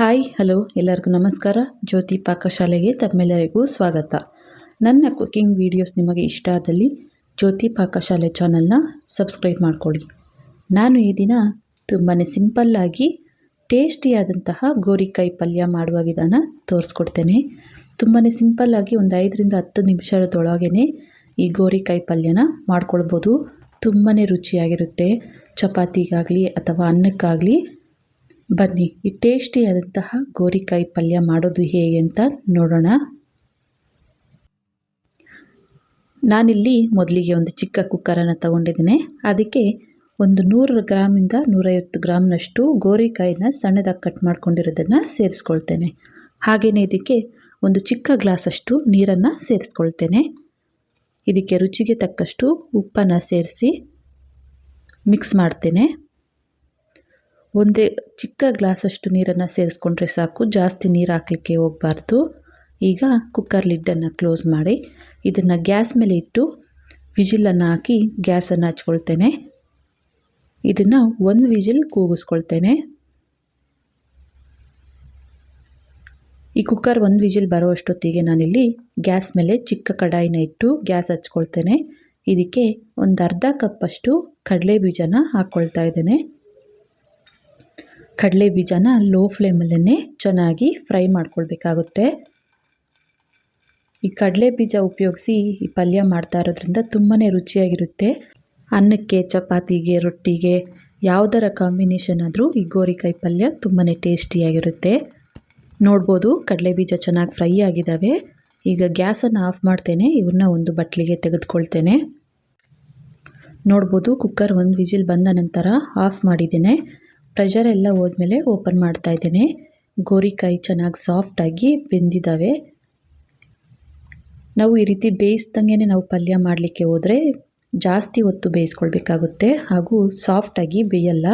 Hi, hello, ಎಲ್ಲರಿಗೂ ನಮಸ್ಕಾರ. ಜ್ಯೋತಿ ಪಾಕಶಾಲೆಗೆ ತಮ್ಮೆಲ್ಲರಿಗೂ ಸ್ವಾಗತ. ನನ್ನ ಕುಕ್ಕಿಂಗ್ ವೀಡಿಯೋಸ್ ನಿಮಗೆ ಇಷ್ಟ ಆದಲ್ಲಿ ಜ್ಯೋತಿ ಪಾಕಶಾಲೆ ಚಾನಲ್ನ ಸಬ್ಸ್ಕ್ರೈಬ್ ಮಾಡ್ಕೊಳ್ಳಿ. ನಾನು ಈ ದಿನ ತುಂಬಾ ಸಿಂಪಲ್ಲಾಗಿ ಟೇಸ್ಟಿಯಾದಂತಹ ಗೋರಿಕಾಯಿ ಪಲ್ಯ ಮಾಡುವ ವಿಧಾನ ತೋರಿಸ್ಕೊಡ್ತೇನೆ. ತುಂಬಾ ಸಿಂಪಲ್ಲಾಗಿ ಒಂದು ಐದರಿಂದ ಹತ್ತು ನಿಮಿಷದೊಳಗೇ ಈ ಗೋರಿಕಾಯಿ ಪಲ್ಯನ ಮಾಡ್ಕೊಳ್ಬೋದು. ತುಂಬಾ ರುಚಿಯಾಗಿರುತ್ತೆ. ಚಪಾತಿಗಾಗಲಿ ಅಥವಾ ಅನ್ನಕ್ಕಾಗಲಿ ಬನ್ನಿ, ಈ ಟೇಸ್ಟಿಯಾದಂತಹ ಗೋರಿಕಾಯಿ ಪಲ್ಯ ಮಾಡೋದು ಹೇಗೆ ಅಂತ ನೋಡೋಣ. ನಾನಿಲ್ಲಿ ಮೊದಲಿಗೆ ಒಂದು ಚಿಕ್ಕ ಕುಕ್ಕರನ್ನು ತಗೊಂಡಿದ್ದೀನಿ. ಅದಕ್ಕೆ ಒಂದು ನೂರು ಗ್ರಾಮಿಂದ ನೂರೈವತ್ತು ಗ್ರಾಮ್ನಷ್ಟು ಗೋರಿಕಾಯಿನ ಸಣ್ಣದಾಗಿ ಕಟ್ ಮಾಡ್ಕೊಂಡಿರೋದನ್ನು ಸೇರಿಸ್ಕೊಳ್ತೇನೆ. ಹಾಗೆಯೇ ಇದಕ್ಕೆ ಒಂದು ಚಿಕ್ಕ ಗ್ಲಾಸಷ್ಟು ನೀರನ್ನು ಸೇರಿಸ್ಕೊಳ್ತೇನೆ. ಇದಕ್ಕೆ ರುಚಿಗೆ ತಕ್ಕಷ್ಟು ಉಪ್ಪನ್ನು ಸೇರಿಸಿ ಮಿಕ್ಸ್ ಮಾಡ್ತೇನೆ. ಒಂದೇ ಚಿಕ್ಕ ಗ್ಲಾಸಷ್ಟು ನೀರನ್ನು ಸೇರಿಸ್ಕೊಂಡ್ರೆ ಸಾಕು. ಜಾಸ್ತಿ ನೀರು ಹಾಕಲಿಕ್ಕೆ ಹೋಗಬಾರ್ದು. ಈಗ ಕುಕ್ಕರ್ ಲಿಡ್ಡನ್ನು ಕ್ಲೋಸ್ ಮಾಡಿ. ಇದನ್ನು ಗ್ಯಾಸ್ ಮೇಲೆ ಇಟ್ಟು ವಿಜಿಲನ್ನು ಹಾಕಿ ಗ್ಯಾಸನ್ನು ಹಚ್ಕೊಳ್ತೇನೆ. ಇದನ್ನು ಒಂದು ವಿಜಿಲ್ ಕೂಗಿಸ್ಕೊಳ್ತೇನೆ. ಈ ಕುಕ್ಕರ್ ಒಂದು ವಿಜಿಲ್ ಬರೋ ಅಷ್ಟೊತ್ತಿಗೆ ನಾನಿಲ್ಲಿ ಗ್ಯಾಸ್ ಮೇಲೆ ಚಿಕ್ಕ ಕಡಾಯಿನ ಇಟ್ಟು ಗ್ಯಾಸ್ ಹಚ್ಕೊಳ್ತೇನೆ. ಇದಕ್ಕೆ ಒಂದು ಅರ್ಧ ಕಪ್ಪಷ್ಟು ಕಡಲೆ ಬೀಜನ ಹಾಕ್ಕೊಳ್ತಾ ಇದ್ದೇನೆ. ಕಡಲೆ ಬೀಜನ ಲೋ ಫ್ಲೇಮಲ್ಲೇ ಚೆನ್ನಾಗಿ ಫ್ರೈ ಮಾಡ್ಕೊಳ್ಬೇಕಾಗುತ್ತೆ. ಈ ಕಡಲೆ ಬೀಜ ಉಪಯೋಗಿಸಿ ಈ ಪಲ್ಯ ಮಾಡ್ತಾ ಇರೋದ್ರಿಂದ ತುಂಬಾ ರುಚಿಯಾಗಿರುತ್ತೆ. ಅನ್ನಕ್ಕೆ, ಚಪಾತಿಗೆ, ರೊಟ್ಟಿಗೆ ಯಾವುದರ ಕಾಂಬಿನೇಷನ್ ಆದರೂ ಈ ಗೋರಿಕಾಯಿ ಪಲ್ಯ ತುಂಬಾ ಟೇಸ್ಟಿಯಾಗಿರುತ್ತೆ ನೋಡ್ಬೋದು ಕಡಲೆ ಬೀಜ ಚೆನ್ನಾಗಿ ಫ್ರೈ ಆಗಿದ್ದಾವೆ ಈಗ ಗ್ಯಾಸನ್ನು ಆಫ್ ಮಾಡ್ತೇನೆ ಇವನ್ನ ಒಂದು ಬಟ್ಲಿಗೆ ತೆಗೆದುಕೊಳ್ತೇನೆ. ನೋಡ್ಬೋದು ಕುಕ್ಕರ್ ಒಂದು ವಿಜಿಲ್ ಬಂದ ನಂತರ ಆಫ್ ಮಾಡಿದ್ದೇನೆ. ಪ್ರೆಷರ್ ಎಲ್ಲ ಹೋದ್ಮೇಲೆ ಓಪನ್ ಮಾಡ್ತಾ ಇದ್ದೇನೆ. ಗೋರಿಕಾಯಿ ಚೆನ್ನಾಗಿ ಸಾಫ್ಟಾಗಿ ಬೆಂದಿದ್ದಾವೆ. ನಾವು ಈ ರೀತಿ ಬೇಯಿಸ್ದಂಗೆ ನಾವು ಪಲ್ಯ ಮಾಡಲಿಕ್ಕೆ ಹೋದರೆ ಜಾಸ್ತಿ ಹೊತ್ತು ಬೇಯಿಸ್ಕೊಳ್ಬೇಕಾಗುತ್ತೆ. ಹಾಗೂ ಸಾಫ್ಟಾಗಿ ಬೇಯಲ್ಲ.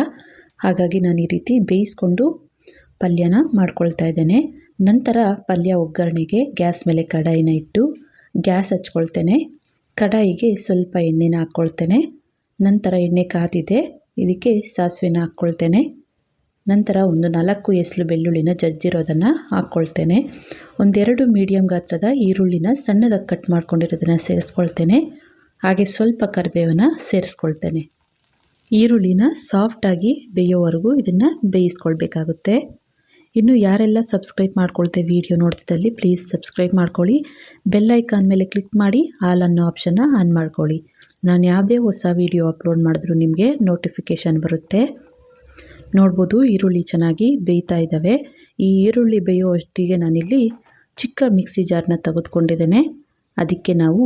ಹಾಗಾಗಿ ನಾನು ಈ ರೀತಿ ಬೇಯಿಸ್ಕೊಂಡು ಪಲ್ಯನ ಮಾಡ್ಕೊಳ್ತಾ ಇದ್ದೇನೆ. ನಂತರ ಪಲ್ಯ ಒಗ್ಗರಣೆಗೆ ಗ್ಯಾಸ್ ಮೇಲೆ ಕಡಾಯಿನ ಇಟ್ಟು ಗ್ಯಾಸ್ ಹಚ್ಕೊಳ್ತೇನೆ. ಕಡಾಯಿಗೆ ಸ್ವಲ್ಪ ಎಣ್ಣೆನ ಹಾಕ್ಕೊಳ್ತೇನೆ. ನಂತರ ಎಣ್ಣೆ ಕಾದಿದೆ. ಇದಕ್ಕೆ ಸಾಸಿವೆನ ಹಾಕ್ಕೊಳ್ತೇನೆ. ನಂತರ ಒಂದು ನಾಲ್ಕು ಎಸಲು ಬೆಳ್ಳುಳ್ಳಿನ ಜಜ್ಜಿರೋದನ್ನು ಹಾಕ್ಕೊಳ್ತೇನೆ. ಒಂದೆರಡು ಮೀಡಿಯಮ್ ಗಾತ್ರದ ಈರುಳ್ಳಿನ ಸಣ್ಣದಾಗಿ ಕಟ್ ಮಾಡ್ಕೊಂಡಿರೋದನ್ನು ಸೇರಿಸ್ಕೊಳ್ತೇನೆ. ಹಾಗೆ ಸ್ವಲ್ಪ ಕರಿಬೇವನ್ನ ಸೇರಿಸ್ಕೊಳ್ತೇನೆ. ಈರುಳ್ಳಿನ ಸಾಫ್ಟಾಗಿ ಬೇಯೋವರೆಗೂ ಇದನ್ನು ಬೇಯಿಸ್ಕೊಳ್ಬೇಕಾಗುತ್ತೆ. ಇನ್ನು ಯಾರೆಲ್ಲ ಸಬ್ಸ್ಕ್ರೈಬ್ ಮಾಡ್ಕೊಳ್ತೆ ವಿಡಿಯೋ ನೋಡ್ತಿದ್ದಲ್ಲಿ ಪ್ಲೀಸ್ ಸಬ್ಸ್ಕ್ರೈಬ್ ಮಾಡ್ಕೊಳ್ಳಿ. ಬೆಲ್ ಐಕಾನ್ ಮೇಲೆ ಕ್ಲಿಕ್ ಮಾಡಿ ಆಲ್ ಅನ್ನೋ ಆಪ್ಷನ್ನ ಆನ್ ಮಾಡ್ಕೊಳ್ಳಿ. ನಾನು ಯಾವುದೇ ಹೊಸ ವೀಡಿಯೋ ಅಪ್ಲೋಡ್ ಮಾಡಿದ್ರೂ ನಿಮಗೆ ನೋಟಿಫಿಕೇಷನ್ ಬರುತ್ತೆ. ನೋಡ್ಬೋದು, ಈರುಳ್ಳಿ ಚೆನ್ನಾಗಿ ಬೇಯ್ತಾ ಇದ್ದಾವೆ ಈ ಈರುಳ್ಳಿ ಬೇಯೋ ಅಷ್ಟಿಗೆ ನಾನಿಲ್ಲಿ ಚಿಕ್ಕ ಮಿಕ್ಸಿ ಜಾರ್ನ ತೆಗೆದುಕೊಂಡಿದ್ದೇನೆ. ಅದಕ್ಕೆ ನಾವು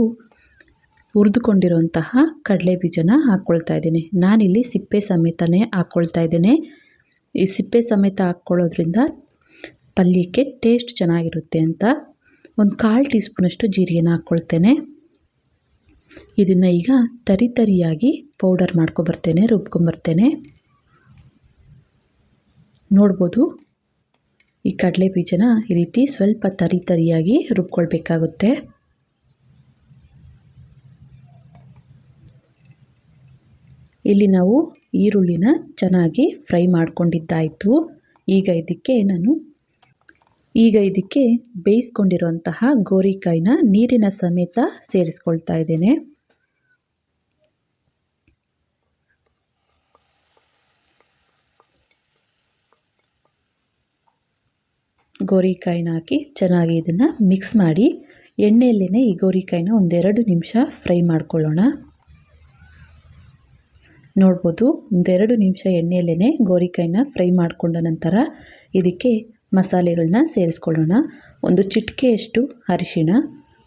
ಹುರಿದುಕೊಂಡಿರುವಂತಹ ಕಡಲೆ ಬೀಜನ ಹಾಕ್ಕೊಳ್ತಾ ಇದ್ದೀನಿ. ನಾನಿಲ್ಲಿ ಸಿಪ್ಪೆ ಸಮೇತನೇ ಹಾಕ್ಕೊಳ್ತಾ ಇದ್ದೇನೆ. ಈ ಸಿಪ್ಪೆ ಸಮೇತ ಹಾಕ್ಕೊಳ್ಳೋದ್ರಿಂದ ಪಲ್ಯಕ್ಕೆ ಟೇಸ್ಟ್ ಚೆನ್ನಾಗಿರುತ್ತೆ ಅಂತ. ಒಂದು ಕಾಲು ಟೀ ಸ್ಪೂನಷ್ಟು ಜೀರಿಗೆನ ಹಾಕ್ಕೊಳ್ತೇನೆ ಇದನ್ನು ಈಗ ತರಿ ತರಿಯಾಗಿ ಪೌಡರ್ ಮಾಡ್ಕೊಬರ್ತೇನೆ ರುಬ್ಕೊಂಬರ್ತೇನೆ ನೋಡ್ಬೋದು, ಈ ಕಡಲೆ ಬೀಜನ ಈ ರೀತಿ ಸ್ವಲ್ಪ ತರಿ ತರಿಯಾಗಿ ರುಬ್ಕೊಳ್ಬೇಕಾಗುತ್ತೆ. ಇಲ್ಲಿ ನಾವು ಈರುಳ್ಳಿನ ಚೆನ್ನಾಗಿ ಫ್ರೈ ಮಾಡ್ಕೊಂಡಿದ್ದಾಯಿತು. ಈಗ ಇದಕ್ಕೆ ನಾನು ಈಗ ಇದಕ್ಕೆ ಬೇಯಿಸ್ಕೊಂಡಿರುವಂತಹ ಗೋರಿಕಾಯಿನ ನೀರಿನ ಸಮೇತ ಸೇರಿಸ್ಕೊಳ್ತಾ ಇದ್ದೇನೆ. ಗೋರಿಕಾಯಿನ ಹಾಕಿ ಚೆನ್ನಾಗಿ ಇದನ್ನು ಮಿಕ್ಸ್ ಮಾಡಿ ಎಣ್ಣೆಯಲ್ಲೇ ಈ ಗೋರಿಕಾಯಿನ ಒಂದೆರಡು ನಿಮಿಷ ಫ್ರೈ ಮಾಡ್ಕೊಳ್ಳೋಣ. ನೋಡ್ಬೋದು ಒಂದೆರಡು ನಿಮಿಷ ಎಣ್ಣೆಯಲ್ಲೇ ಗೋರಿಕಾಯಿನ ಫ್ರೈ ಮಾಡಿಕೊಂಡ ನಂತರ ಇದಕ್ಕೆ ಮಸಾಲೆಗಳನ್ನ ಸೇರಿಸ್ಕೊಳ್ಳೋಣ. ಒಂದು ಚಿಟಿಕೆಯಷ್ಟು ಅರಿಶಿಣ,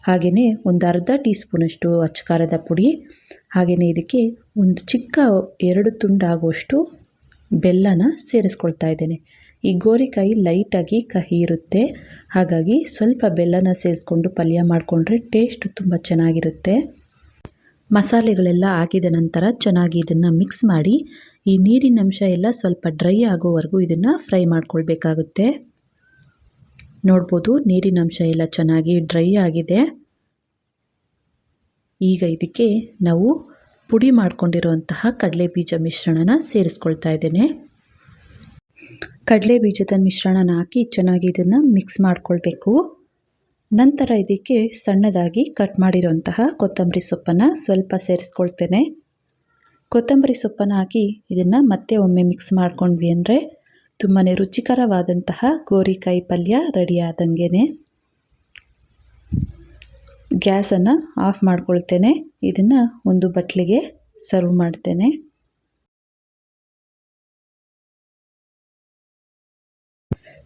ಹಾಗೆಯೇ ಒಂದು ಅರ್ಧ ಟೀ ಸ್ಪೂನಷ್ಟು ಪುಡಿ, ಹಾಗೆಯೇ ಇದಕ್ಕೆ ಒಂದು ಚಿಕ್ಕ ಎರಡು ತುಂಡಾಗುವಷ್ಟು ಬೆಲ್ಲನ ಸೇರಿಸ್ಕೊಳ್ತಾ ಇದ್ದೇನೆ. ಈ ಗೋರಿಕಾಯಿ ಲೈಟಾಗಿ ಕಹಿ ಇರುತ್ತೆ. ಹಾಗಾಗಿ ಸ್ವಲ್ಪ ಬೆಲ್ಲನ ಸೇರಿಸ್ಕೊಂಡು ಪಲ್ಯ ಮಾಡಿಕೊಂಡ್ರೆ ಟೇಸ್ಟ್ ತುಂಬ ಚೆನ್ನಾಗಿರುತ್ತೆ. ಮಸಾಲೆಗಳೆಲ್ಲ ಹಾಕಿದ ನಂತರ ಚೆನ್ನಾಗಿ ಇದನ್ನು ಮಿಕ್ಸ್ ಮಾಡಿ, ಈ ನೀರಿನ ಅಂಶ ಎಲ್ಲ ಸ್ವಲ್ಪ ಡ್ರೈ ಆಗೋವರೆಗೂ ಇದನ್ನು ಫ್ರೈ ಮಾಡ್ಕೊಳ್ಬೇಕಾಗುತ್ತೆ. ನೋಡ್ಬೋದು, ನೀರಿನ ಅಂಶ ಎಲ್ಲ ಚೆನ್ನಾಗಿ ಡ್ರೈ ಆಗಿದೆ. ಈಗ ಇದಕ್ಕೆ ನಾವು ಪುಡಿ ಮಾಡ್ಕೊಂಡಿರುವಂತಹ ಕಡಲೆ ಬೀಜ ಮಿಶ್ರಣನ ಸೇರಿಸ್ಕೊಳ್ತಾ ಇದ್ದೇನೆ. ಕಡಲೆ ಬೀಜದ ಮಿಶ್ರಣನ ಹಾಕಿ ಚೆನ್ನಾಗಿ ಇದನ್ನು ಮಿಕ್ಸ್ ಮಾಡಿಕೊಳ್ಬೇಕು. ನಂತರ ಇದಕ್ಕೆ ಸಣ್ಣದಾಗಿ ಕಟ್ ಮಾಡಿರುವಂತಹ ಕೊತ್ತಂಬರಿ ಸೊಪ್ಪನ್ನು ಸ್ವಲ್ಪ ಸೇರಿಸ್ಕೊಳ್ತೇನೆ. ಕೊತ್ತಂಬರಿ ಸೊಪ್ಪನ್ನು ಹಾಕಿ ಇದನ್ನು ಮತ್ತೆ ಒಮ್ಮೆ ಮಿಕ್ಸ್ ಮಾಡ್ಕೊಂಡ್ವಿ ಅಂದರೆ ತುಂಬಾ ರುಚಿಕರವಾದಂತಹ ಗೋರಿಕಾಯಿ ಪಲ್ಯ ರೆಡಿ ಆದಂಗೆ ಗ್ಯಾಸನ್ನು ಆಫ್ ಮಾಡ್ಕೊಳ್ತೇನೆ. ಇದನ್ನು ಒಂದು ಬಟ್ಲಿಗೆ ಸರ್ವ್ ಮಾಡ್ತೇನೆ.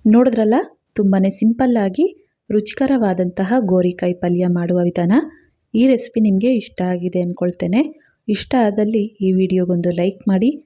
ನೋಡಿದ್ರಲ್ಲ ತುಂಬಾ ಸಿಂಪಲ್ಲಾಗಿ ರುಚಿಕರವಾದಂತಹ ಗೋರಿಕಾಯಿ ಪಲ್ಯ ಮಾಡುವ ವಿಧಾನ. ಈ ರೆಸಿಪಿ ನಿಮಗೆ ಇಷ್ಟ ಆಗಿದೆ ಅಂದ್ಕೊಳ್ತೇನೆ ಇಷ್ಟ ಆದಲ್ಲಿ ಈ ವಿಡಿಯೋಗೊಂದು ಲೈಕ್ ಮಾಡಿ.